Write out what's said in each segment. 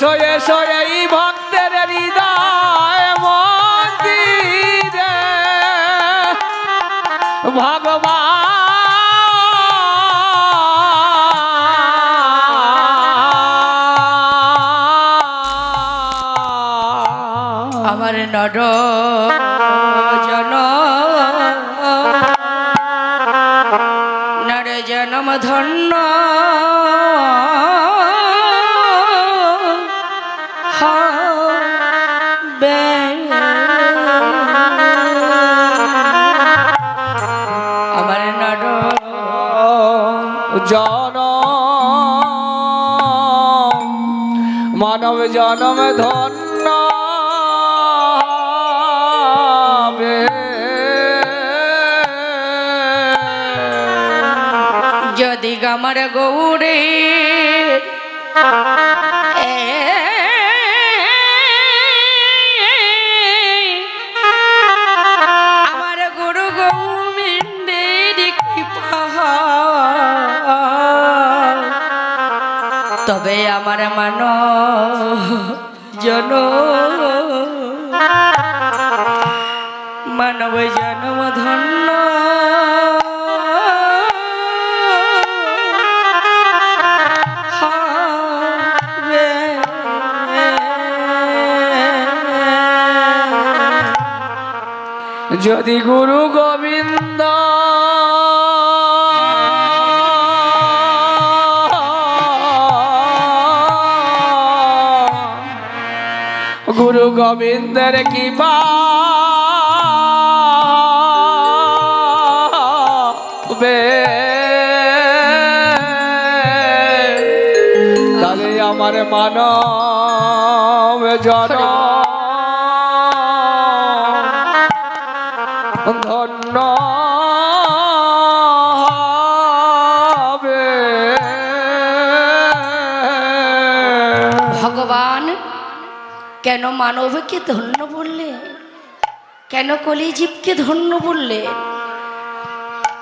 এসো এসো এই ভক্তের হৃদয় মন্দিরে। ভগবান। আমার নর মানব জনম ধন্য। যদি গামার গৌরে যদি গুরু গোবিন্দ। গুরু গোবিন্দের কৃপা। তাহলে আমার মানব জন মানবকে ধন্য বললে? কেন কলিজীবকে ধন্য বললে?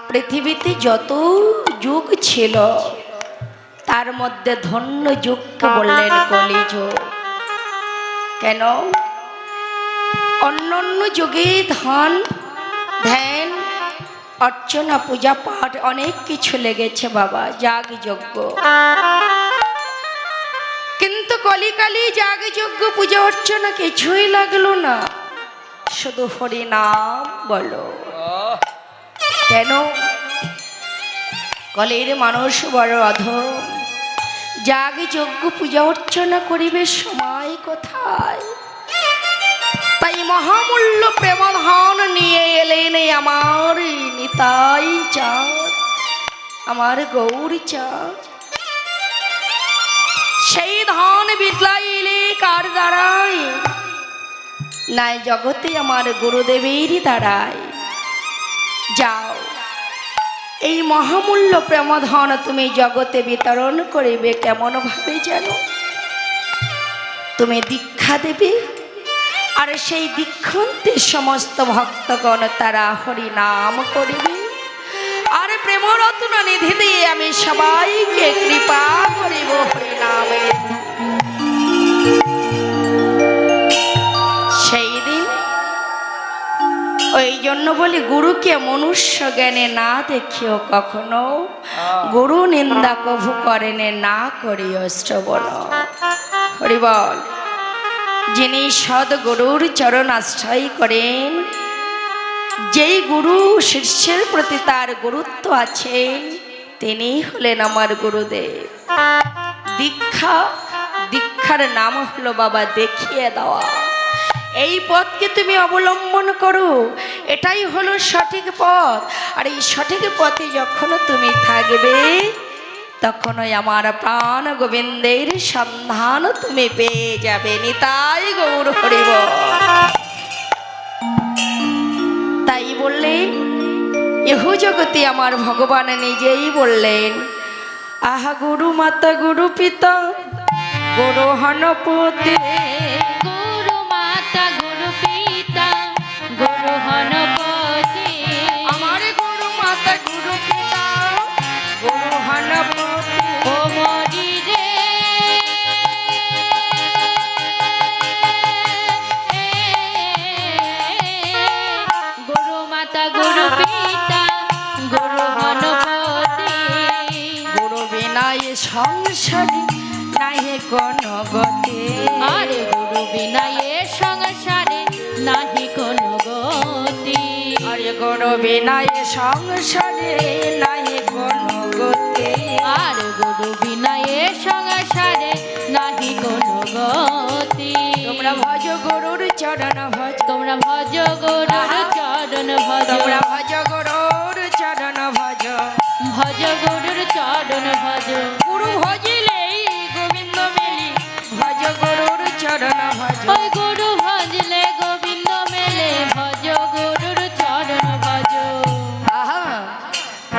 পৃথিবীতে যত যুগ ছিল, তার মধ্যে ধন্য যুগকে বললেন কলিযুগ। কেন? অন্য অন্য যুগে ধন, ধ্যান, অর্চনা, পূজা পাঠ অনেক কিছু লেগেছে বাবা যাগ যজ্ঞ কলিকালি যাগ যজ্ঞ পূজা অর্চনা কিছুই লাগল না। শুধু হরি নাম বলো। কেন? কলের মানুষ বড় অধম। যাগ যজ্ঞ পূজা অর্চনা করিবে সময় কোথায়? তাই মহামূল্য প্রেমধন নিয়ে এলেন আমার নিতাই চাঁদ আমার গৌর চাঁদ। সেই ধন বিতলাইলে কার দ্বারায় নাই জগতে আমার গুরুদেবেরই দ্বারায় যাও, এই মহামূল্য প্রেমধন তুমি জগতে বিতরণ করিবে কেমন ভাবে জানো? তুমি দীক্ষা দেবে, আর সেই দীক্ষন্তে সমস্ত ভক্তগণ তারা হরি নাম করিবে। প্রেমরত্ন নিধি দিয়ে আমি সবাইকে কৃপা করিব নামে। সেই দিন ওই জন্য বলি গুরুকে মনুষ্য জ্ঞানে না দেখিও কখনো। গুরু নিন্দা কভু করেনে না করিও শ্রবণ। হরিবল যিনি সদ্গুরুর চরণ আশ্রয় করেন যেই গুরু শিষ্যের প্রতি তার গুরুত্ব আছেন তিনি হলেন আমার গুরুদেব। দীক্ষা, দীক্ষার নাম হলো বাবা দেখিয়ে দেওয়া। এই পথকে তুমি অবলম্বন করো, এটাই হলো সঠিক পথ। আর এই সঠিক পথে যখন তুমি থাকবে, তখনই আমার প্রাণ গোবিন্দের সন্ধান তুমি পেয়ে যাবে, নিতাই গৌর হরিব তাই বললেন, এহু জগতে আমার ভগবান নিজেই বললেন, আহা গুরু মাতা গুরু পিতা গুরু হনপতি কোনো গতি আরে গুরু বিনা এ সংসারে নাহি কোনো গতি আরে গুরু বিনা এ সংসারে নাই কোনো গতি আর গুরু বিনা এ সংসারে নাহি কোনো গতি তোমরা ভজ গরুর চরণ ভজ। তোমরা ভজ গরুর চরণ ভজ। তোমরা ভজ গরুর চরণ ভজ। ভজ গরুর চরণ ভজ।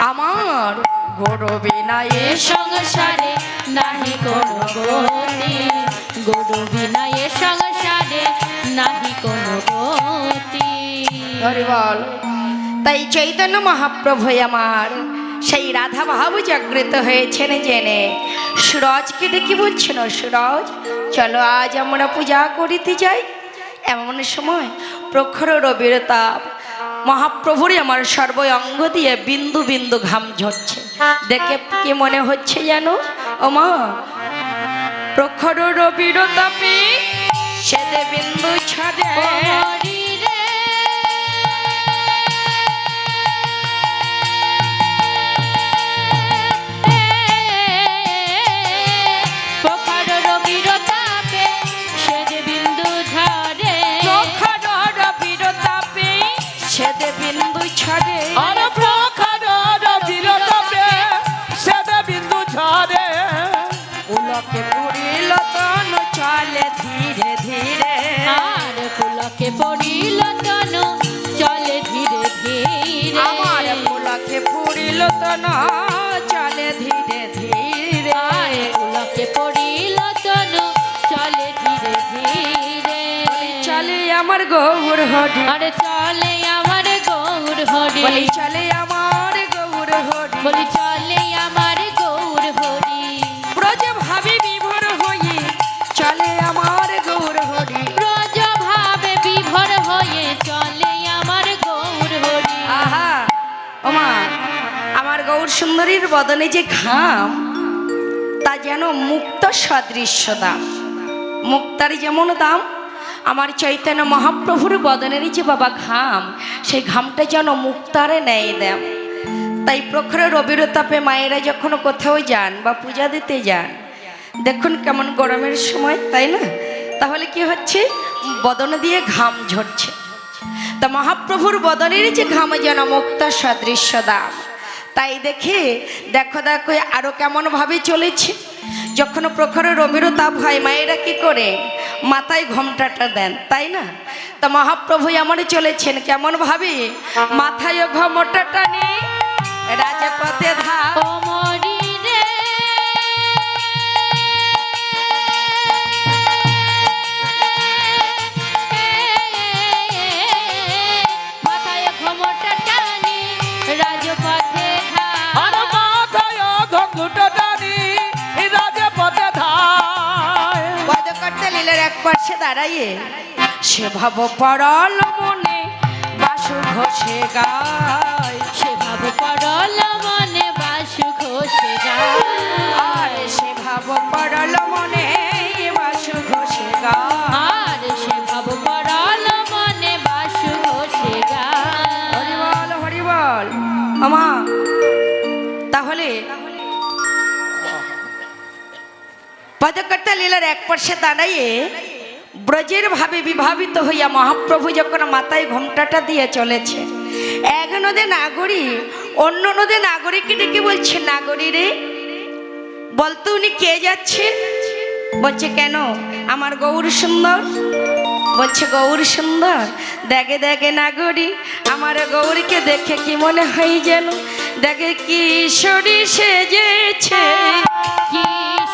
আমার গরু বিনা এ সংসারে নাহি কোনো গতি। গুরু বিনা এ সংসারে নাহি কোনো গতি। হরি বল। তাই চৈতন্য মহাপ্রভু আমার সেই রাধা ভাব জাগৃত হয়েছেন জেনে। সুরজকে ডেকে বলছেন সুরজ, চলো আজ আমরা পূজা করিতে যাই। এমন সময় প্রখর রবির তাপ, মহাপ্রভুরই আমার সর্ব অঙ্গ দিয়ে বিন্দু বিন্দু ঘাম ঝরছে। দেখে কি মনে হচ্ছে যেন ও মা, প্রখর রবির তাপে সেদে বিন্দু ছাড়ে। আমার গৌর হরি। আরে চলে আমার গৌর হরি। বলি চলে আমার গৌর হরি। বলি চলে আমার গৌর হরি। ব্রজ ভাবি বিভোর হয়ে চলে আমার গৌর হরি। ব্রজ ভাবে বিভোর হয়ে চলে আমার গৌর হরি। আহা ওমা আমার গৌর সুন্দরীর বদনে যে ঘাম তা যেন মুক্ত সদৃশ্য দাম। মুক্তার যেমন দাম আমার চৈতন্য মহাপ্রভুর বদনের যে বাবা ঘাম, সেই ঘামটা যেন মুক্তারে নেয় দাম তাই প্রখর রবির তাপে মায়েরা যখন কোথাও যান বা পূজা দিতে যান, দেখুন কেমন গরমের সময়, তাই না? তাহলে কি হচ্ছে? বদন দিয়ে ঘাম ঝরছে। তা মহাপ্রভুর বদনের যে ঘাম যেন মুক্তা সদৃশ্য দাম। তাই দেখে দেখো দেখো আরও কেমন ভাবে চলেছে। যখন প্রখরে রবির তাপ হয় মায়েরা কি করে? মাথায় ঘমটাটা দেন, তাই না? তা মহাপ্রভু এমনই চলেছেন, কেমন ভাবি? মাথায় ঘমটাটা নেই রাজপথে ধা দাঁড়াইয়ে সে ভাব পড়ল মনে বাসু ঘষে গায়। সে ভাব পড়ল মনে বাসু ঘষে যায় আর সে ভাব পড়ল মনে বাসু ঘষে গায়। আর সে ভাব পড়ল মনে বাসু ঘষে যায় হরি বল হরি বল। আমা তাহলে পদকর্তা লীলার এক পাশে দাঁড়াইয়ে ব্রজের ভাবে বিভাবিত হইয়া মহাপ্রভু যখন মাথায় ঘোমটাটা দিয়ে চলেছে, এক নদে নাগরী, অন্য নদে নাগরিককে ডেকে বলছে, নাগরী রে, বলতো উনি কে যাচ্ছেন? বলছে, কেন? আমার গৌর সুন্দর। বলছে, গৌর সুন্দর? দেখে দেখে নাগরী, আমার গৌরীকে দেখে কি মনে হয় যেন? দেখে কিশোরী সেজেছে, কিশোরী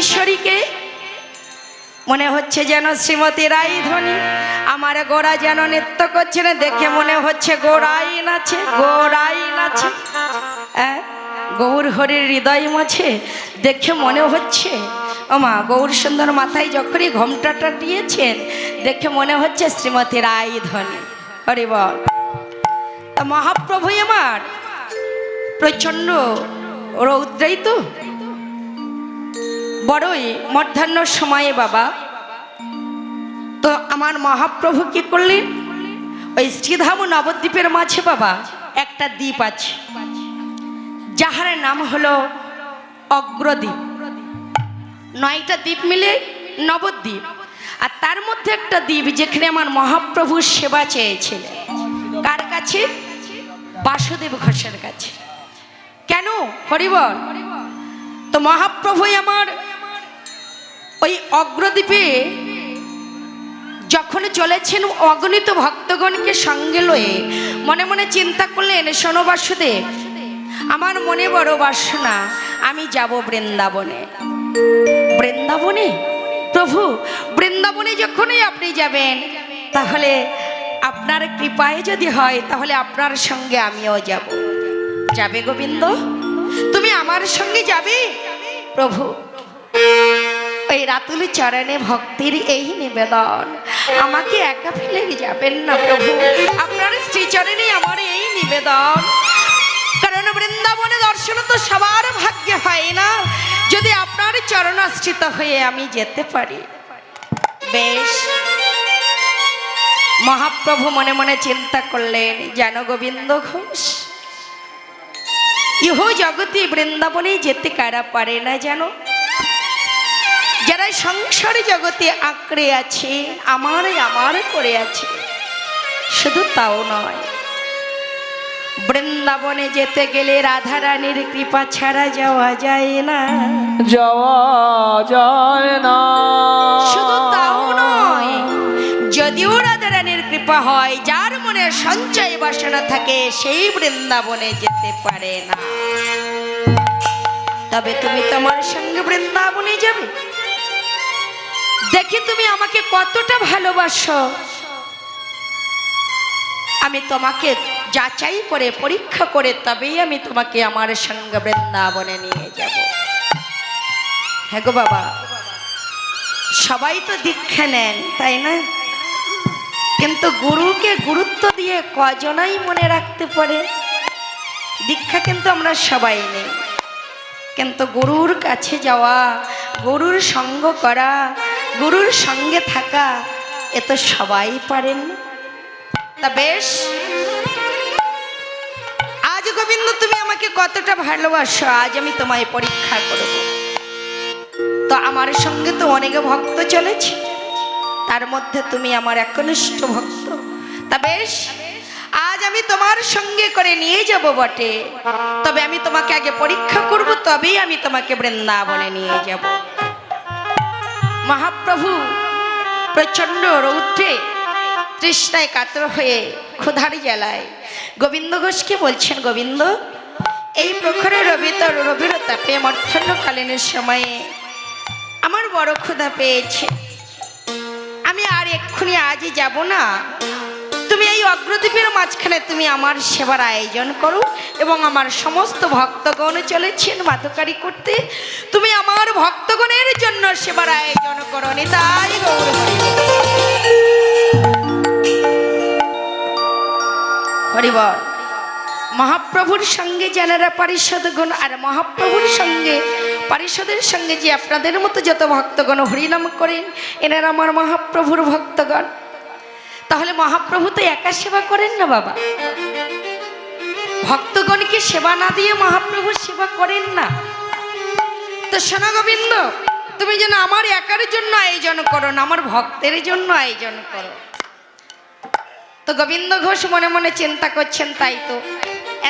কিশোরীকে মনে হচ্ছে যেন শ্রীমতী রাই ধ্বনি আমার গোড়া যেন নৃত্য করছে না, দেখে মনে হচ্ছে গোড়াই নাচে গোড়াই নাচে। হ্যাঁ? গৌর হরির হৃদয় মাঝে দেখে মনে হচ্ছে ওমা গৌর সুন্দর মাথায় যখনই ঘোমটাটা দিয়েছেন, দেখে মনে হচ্ছে শ্রীমতী রাই ধ্বনি হরি বল। তা মহাপ্রভু আমার প্রচণ্ড রৌদ্রাই তো বড়ই মধ্যাহ্ন সময়ে বাবা। তো আমার মহাপ্রভু কি করলেন? ওই শ্রীধাম নবদ্বীপের মাঝে বাবা একটা দ্বীপ আছে। যাহার নাম হলো অগ্রদ্বীপ। নয়টা দ্বীপ মিলে নবদ্বীপ। আর তার মধ্যে একটা দ্বীপ যেখানে আমার মহাপ্রভু সেবা চেয়েছিলেন। কার কাছে? বাসুদেব ঘোষের কাছে। কেন? হরিবল। তো মহাপ্রভুই আমার ওই অগ্রদ্বীপে যখন চলেছেন অগণিত ভক্তগণকে সঙ্গে লয়ে, মনে মনে চিন্তা করলেন, শোনো আমার মনে বড় বাসনা, আমি যাব বৃন্দাবনে। বৃন্দাবনে? প্রভু, বৃন্দাবনে যখনই আপনি যাবেন, তাহলে আপনার কৃপায় যদি হয়, তাহলে আপনার সঙ্গে আমিও যাব। যাবে গোবিন্দ? তুমি আমার সঙ্গে যাবে? প্রভু। ওই রাতুল চরণে ভক্তির এই নিবেদন। আমাকে একা ফেলে যাবেন না প্রভু। আপনার শ্রীচরণে আমার এই নিবেদন। কারণ বৃন্দাবনে দর্শন তো সবার ভাগ্যে হয় না। যদি আপনার চরণাশ্রিত হয়ে আমি যেতে পারি। বেশ। মহাপ্রভু মনে মনে চিন্তা করলেন, যেন গোবিন্দ ঘোষ, ইহ জগতে বৃন্দাবনে যেতে কারা পারে না জানো? যারা সংসার জগতে আঁকড়ে আছে আমার আমার করে আছে শুধু তাও নয়। বৃন্দাবনে যেতে গেলে রাধারানীর কৃপা ছাড়া যাওয়া যায় না। যাওয়া যায় না। শুধু তাও নয় যদিও রাধারানীর কৃপা হয় যার মনে সঞ্চয় বাসনা থাকে সেই বৃন্দাবনে যেতে পারে না। তবে তুমি তোমার সঙ্গে বৃন্দাবনে যাবে? দেখি তুমি আমাকে কতটা ভালোবাসো। আমি তোমাকে যাচাই করে, পরীক্ষা করে তবেই আমি তোমাকে আমার সঙ্গে বৃন্দাবনে নিয়ে যাব। হ্যাঁ গো বাবা, সবাই তো দীক্ষা নেন, তাই না? কিন্তু গুরুকে গুরুত্ব দিয়ে কজনাই মনে রাখতে পারে? দীক্ষা কিন্তু আমরা সবাই নেই। কিন্তু গুরুর কাছে যাওয়া, গুরুর সঙ্গ করা গুরুর সঙ্গে থাকা এ তো সবাই পারেন। তা বেশ। আজ গোবিন্দ, তুমি আমাকে কতটা ভালোবাসো, আজ আমি তোমায় পরীক্ষা করব। তো আমার সঙ্গে তো অনেক ভক্ত চলেছে, তার মধ্যে তুমি আমার একনিষ্ঠ ভক্ত। তা বেশ, আজ আমি তোমার সঙ্গে করে নিয়ে যাব বটে। তবে আমি তোমাকে আগে পরীক্ষা করব, তবেই আমি তোমাকে বৃন্দাবনে নিয়ে যাব। মহাপ্রভু প্রচণ্ড রৌদ্রে তৃষ্ণায় কাতর হয়ে ক্ষুধার জ্বালায়। গোবিন্দ ঘোষকে বলছেন, গোবিন্দ, এই প্রখরে রবিতর রবির তাপে মর্থন্যকালীনের সময়ে আমার বড় ক্ষুধা পেয়েছে। আমি আর এক্ষুনি আজই যাব না। এই অগ্রদ্বীপের মাঝখানে তুমি আমার সেবার আয়োজন করো এবং আমার সমস্ত ভক্তগণ চলেছেন মাতকারি করতে। তুমি আমার ভক্তগণের জন্য সেবার আয়োজন করো তাই গৌর হরিবল, মহাপ্রভুর সঙ্গে যারা পারিষদগণ আর মহাপ্রভুর সঙ্গে, পারিষদের সঙ্গে যে আপনাদের মতো যত ভক্তগণ হরিনাম করেন, এনারা আমার মহাপ্রভুর ভক্তগণ। তাহলে মহাপ্রভু তো একা সেবা করেন না বাবা। ভক্তগণকে সেবা না দিয়ে মহাপ্রভু সেবা করেন না। তো সোনা গোবিন্দ, তুমি যেন আমার একার জন্য আয়োজন করো না, আমার ভক্তের জন্য আয়োজন করো। তো গোবিন্দ ঘোষ মনে মনে চিন্তা করছেন, তাই তো।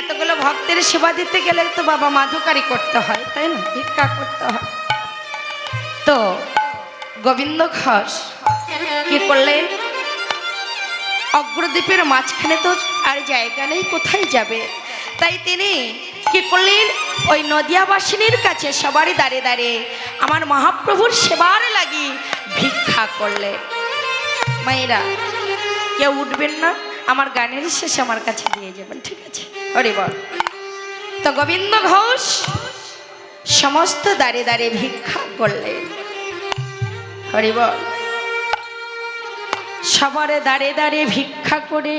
এতগুলো ভক্তের সেবা দিতে গেলে তো বাবা মাধুকারি করতে হয়, তাই না? ভিক্ষা করতে হয়। তো গোবিন্দ ঘোষ কি করলেন? অগ্রদ্বীপের মাঝখানে তো আর জায়গা নেই, কোথায় যাবে? তাই তিনি কি করলেন? ওই নদিয়াবাসিনীর কাছে সবারই দাঁড়িয়ে দাঁড়িয়ে আমার মহাপ্রভুর সেবার লাগি ভিক্ষা করলে মায়েরা, কেউ উঠবেন না, আমার গানের শেষে আমার কাছে দিয়ে যাবেন, ঠিক আছে? হরি বল। তো গোবিন্দ ঘোষ সমস্ত দাঁড়িয়ে দাঁড়িয়ে ভিক্ষা করলেন। হরি বল। সবারে দাঁড়িয়ে দাঁড়িয়ে ভিক্ষা করে।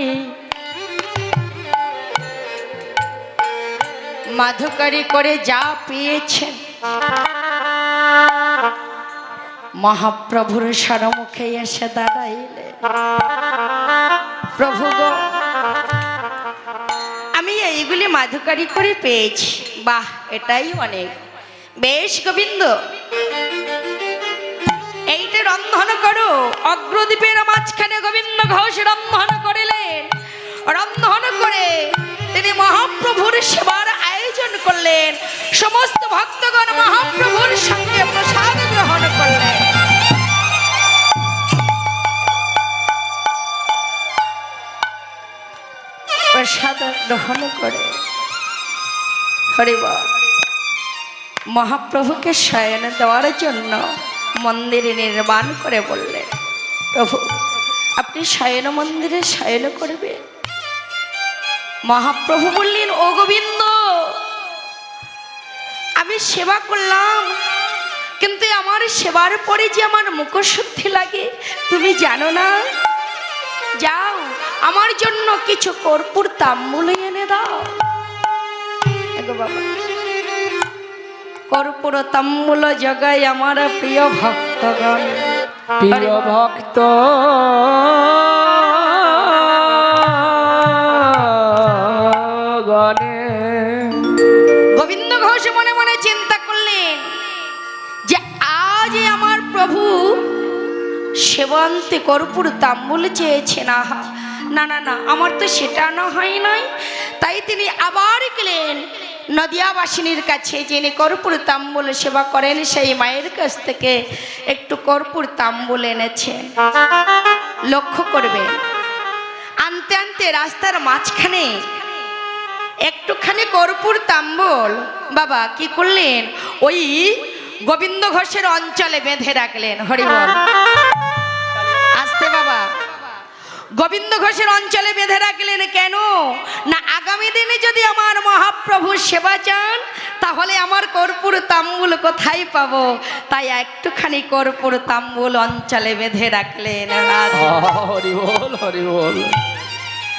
মাধুকারী করে যা পেয়েছেন। মহাপ্রভুর সরমুখে এসে দাঁড়াইলে। প্রভু আমি এইগুলি মাধুকারী করে পেয়েছি। বাহ, এটাই অনেক। বেশ গোবিন্দ, এইটা রন্ধন করো অগ্রদ্বীপের মাঝখানে গোবিন্দ ঘোষ রন্ধন করিলেন। রন্ধন করে তিনি মহাপ্রভুর সেবার আয়োজন করলেন। সমস্ত ভক্তগণ মহাপ্রভুর সঙ্গে প্রসাদ গ্রহণ করলেন। মহাপ্রভুকে শয়ন দেওয়ার জন্য মন্দির নির্মাণ করে বললেন। প্রভু। আপনি শয়ন মন্দিরে শয়ন করবে। মহাপ্রভু বললেন, ও গোবিন্দ, আমি সেবা করলাম, কিন্তু আমার সেবার পরে যে আমার মুখশুদ্ধি লাগে, তুমি জানো না? যাও, আমার জন্য কিছু কর্পূর তাম্বুল এনে দাও। কর্পূর তাম্বুল জগাই আমার প্রিয় ভক্তগণ। প্রিয় ভক্ত। গোবিন্দ ঘোষ মনে মনে চিন্তা করলেন যে আজ আমার প্রভু সেবন্তে কর্পূর তাম্বুল চেয়েছেন। আহা, না না না, আমার তো সেটা না হয় নাই। তাই তিনি আবার গেলেন। নদিয়াবাসিনীর কাছে যিনি কর্পূর তাম্বুল সেবা করেন, সেই মায়ের কাছ থেকে একটু কর্পূর তাম্বুল এনেছেন লক্ষ্য করবে, আনতে আনতে রাস্তার মাঝখানে একটুখানি কর্পূর তাম্বল। বাবা, কি করলেন? ওই গোবিন্দ ঘোষের অঞ্চলে বেঁধে রাখলেন হরিবল আসতে বাবা। গোবিন্দ ঘোষের অঞ্চলে বেঁধে রাখলেন কেন? না আগামী দিনে যদি আমার মহাপ্রভু সেবা চান তাহলে আমার কর্পূর তাম্বুল কোথায় পাবো? তাই একটুখানি কর্পূর তাম্বুল অঞ্চলে বেঁধে রাখলেন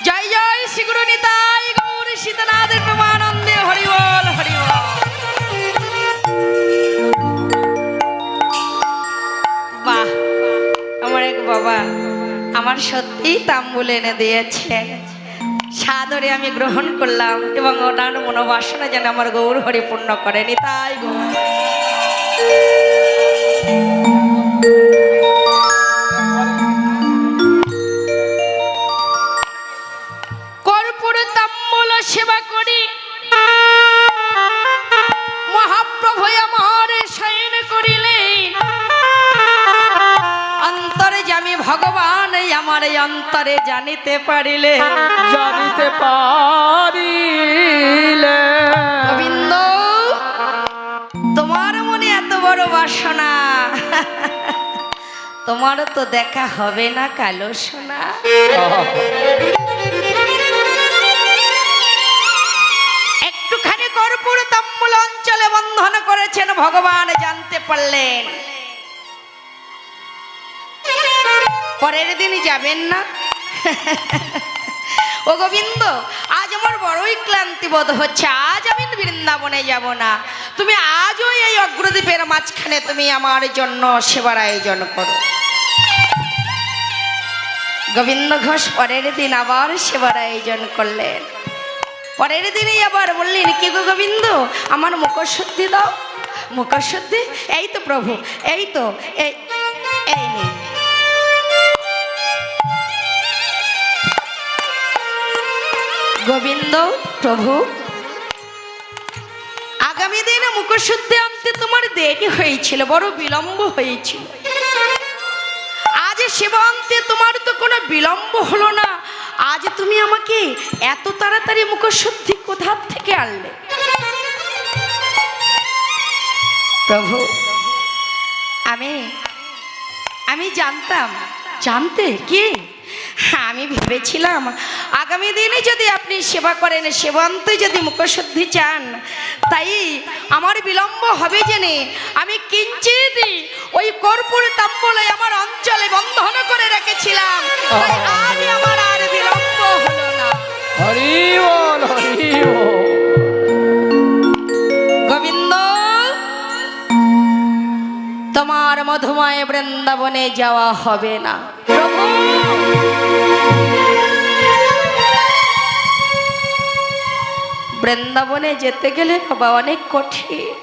জয় জয় শ্রীগুরু নিতাই গৌর সীতানাথের প্রমানন্দে হরিবল হরিবল বাহ আমার এক বাবা আমার সত্যিই তাম্বুল এনে দিয়েছে সাদরে আমি গ্রহণ করলাম এবং ওনার মনোবাসনা যেন আমার গৌর হরিপূর্ণ করে নিতাই গৌর কর্পূর সেবা করি। মহাপ্রভু আমার আমার অন্তরে জানিতে পারিলে। জানিতে পারিলে। গোবিন্দ তোমার মনে এত বড় বাসনা। তোমার তো দেখা হবে না কালো সোনা। একটুখানি কর্পূর তাম্বুল অঞ্চলে বন্ধন করেছেন ভগবান জানতে পারলেন। পরের দিন যাবেন না। ও গোবিন্দ, আজ আমার বড়ই ক্লান্তি বোধ হচ্ছে, আজ আমি বৃন্দাবনে যাব না। তুমি আজও এই অগ্রদ্বীপের মাঝখানে তুমি আমার জন্য সেবার আয়োজন করো। গোবিন্দ ঘোষ পরের দিন আবার সেবার আয়োজন করলেন। পরের দিনেই আবার বললেন, কি গো গোবিন্দ, আমার মুখশুদ্ধি দাও। মুখশুদ্ধি? এই তো প্রভু, এই তো, এই এই নিন। গোবিন্দ, প্রভু। আগামী দিনে মুখশুদ্ধি আনতে তোমার দেরি হয়েছিল, বড় বিলম্ব হয়েছিল। আজ সেবান্তে তোমার তো কোনো বিলম্ব হলো না। আজ তুমি আমাকে এত তাড়াতাড়ি মুখশুদ্ধি কোথার থেকে আনলে? প্রভু, আমি আমি জানতাম। জানতে? কি? আমি ভেবেছিলাম আগামী দিনে যদি আপনি সেবা করেন সেবান্তে যদি মুখশুদ্ধি চান তাই আমার বিলম্ব হবে জেনে আমি কিঞ্চিত ওই কর্পূর তাম্বলে আমার অঞ্চলে বন্ধন করে রেখেছিলাম। তাই আজ আমার আর বিলম্ব হলো না। হরি বল হরি গোবিন্দ তোমার মধুময় বৃন্দাবনে যাওয়া হবে না। বৃন্দাবনে যেতে গেলে বাবা অনেক কঠিন।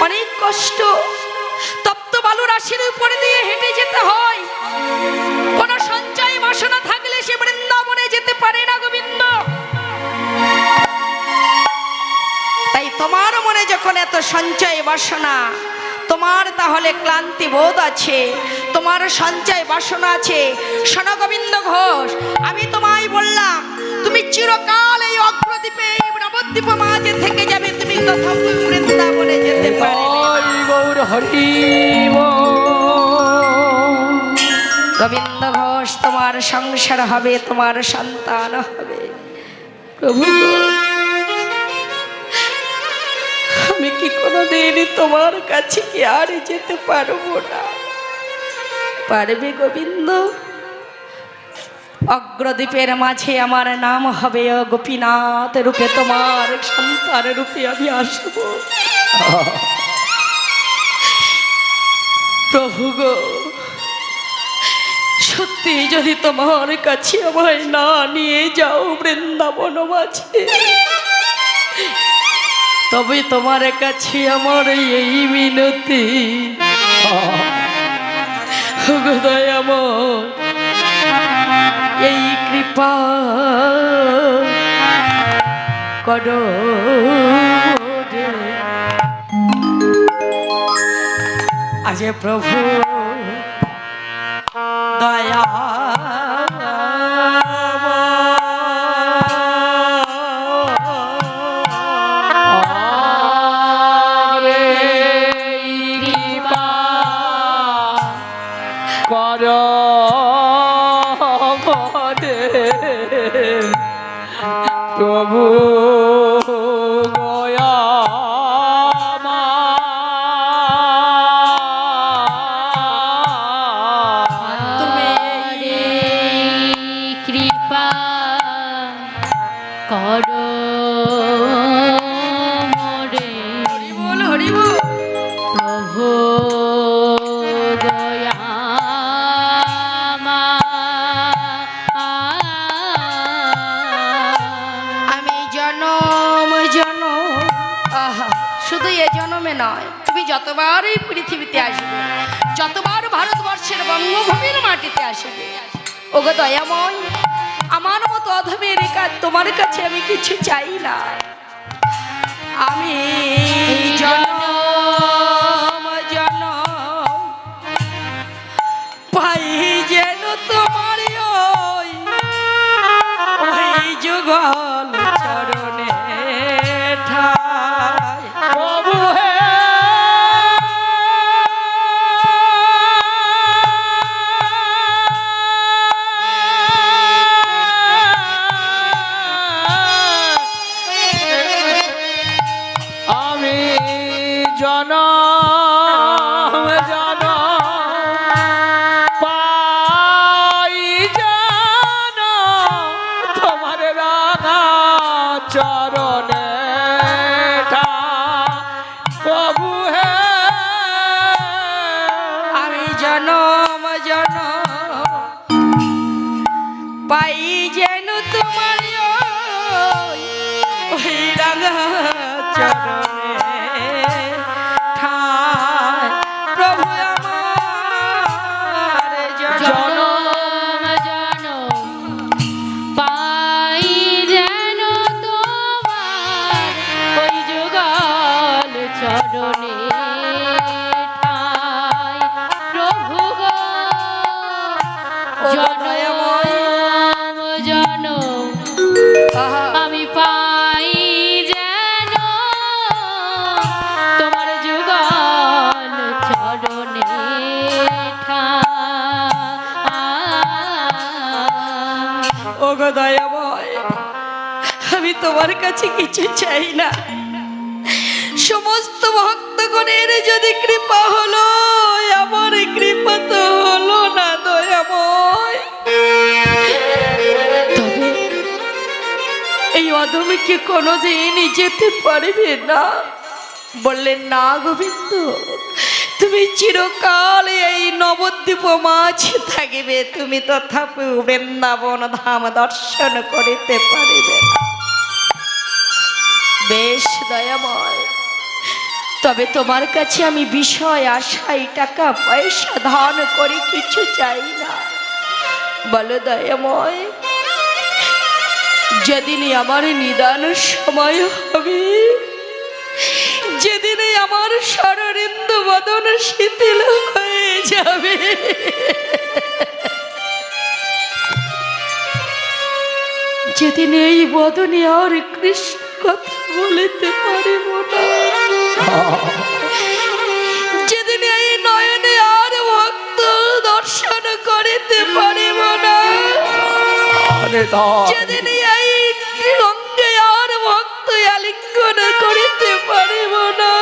অনেক কষ্ট। তপ্ত বালু রাশির উপরে দিয়ে হেঁটে যেতে হয়। কোনো সঞ্চয় বাসনা থাকলে সে বৃন্দাবনে যেতে পারে না গোবিন্দ। তাই তোমার মনে যখন এত সঞ্চয় বাসনা তোমার তাহলে ক্লান্তি বোধ আছে তোমার সঞ্চয় বাসনা আছে। শোন গোবিন্দ ঘোষ আমি তোমায় বললাম তুমি চিরকাল এই অগ্রদ্বীপে নবদ্বীপ মাঝে থেকে যাবে তুমি কোথাও বৃন্দাবনে যেতে। হরি বল। গোবিন্দ ঘোষ তোমার সংসার হবে তোমার সন্তান হবে। প্রভু আমি কি কোনোদিন তোমার কাছে কি আর যেতে পারব না? পারবে গোবিন্দ? অগ্রদ্বীপের মাঝে আমার নাম হবে গোপীনাথ রূপে, তোমার সন্তান রূপে আমি আসব। প্রভু গো, সত্যি যদি তোমার কাছে আমায় না নিয়ে যাও বৃন্দাবন মাঝে তবে তোমার কাছে আমার এই মিনতি এই কৃপা করো। আজ প্রভু দয়া ওগো দয়াময় আমার মতো অধমের কাজ তোমার কাছে আমি কিছু চাই না। আমি ওই কাছে চাই না। সমস্ত ভক্তগণের যদি কৃপা হলো, আমার কৃপা তো হলো না দয়াময়। এই অধমকে কোনোদিন যেতে পারবে না। বললেন, না গোবিন্দ, তুমি চিরকাল এই নবদ্বীপ মাছ থাকিবে। তুমি তথাপি বৃন্দাবন ধাম দর্শন করিতে পারিবে না। বেশ। দয়াময়। তবে তোমার কাছে আমি বিষয় আশাই টাকা, পয়সা ধান করে কিছু চাই না। বলো দয়াময়, যেদিনই আমার নিদান সময় হবে যেদিনে আমার শরণিন্দু বদন শিথিল হয়ে যাবে। যেদিন এই বদনে আর কৃষ্ণ কথা বলিতে পারিব না। যেদিন এই নয়নে আর ভক্ত দর্শন করিতে পারিব না। যেদিন এই অঙ্গে আর ভক্ত আলিঙ্গন করিতে পারিব না।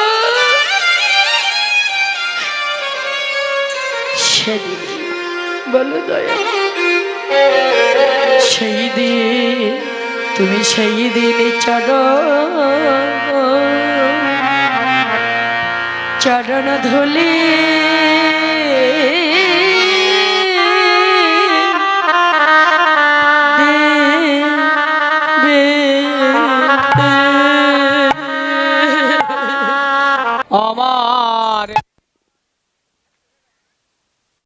সেদিন বলো দয়া। সেই দিন তুমি সেই দিন চরণ চরণ ধুলি।